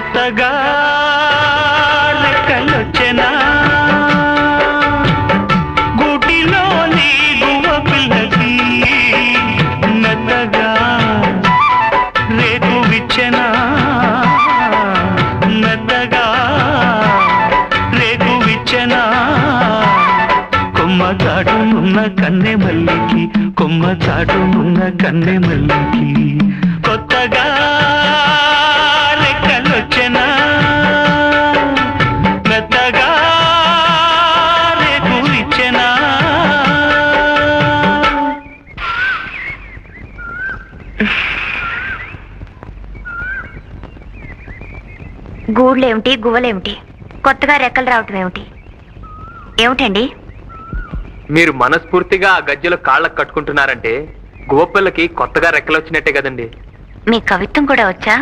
కొత్తగా లెక్కలొచ్చెనా? గూటిలోని గువ పిల్లకి మెత్తగా రేకు విచ్చెనా? మెత్తగా రేకు విచ్చెనా? కొమ్మ చాటునున్న కన్నె మల్లికి కొమ్మ చాటునున్న కన్నె మల్లికి. గూళ్ళేమిటి గువ్వలేమిటి? కొత్తగా రెక్కలు రావటం ఏమిటి ఏమిటండి? మీరు మనస్ఫూర్తిగా ఆ గజ్జెలు కాళ్ళకు కట్టుకుంటున్నారంటే గువ్వపిల్లకి కొత్తగా రెక్కలొచ్చినట్టే కదండి. మీ కవిత్వం కూడా వచ్చా?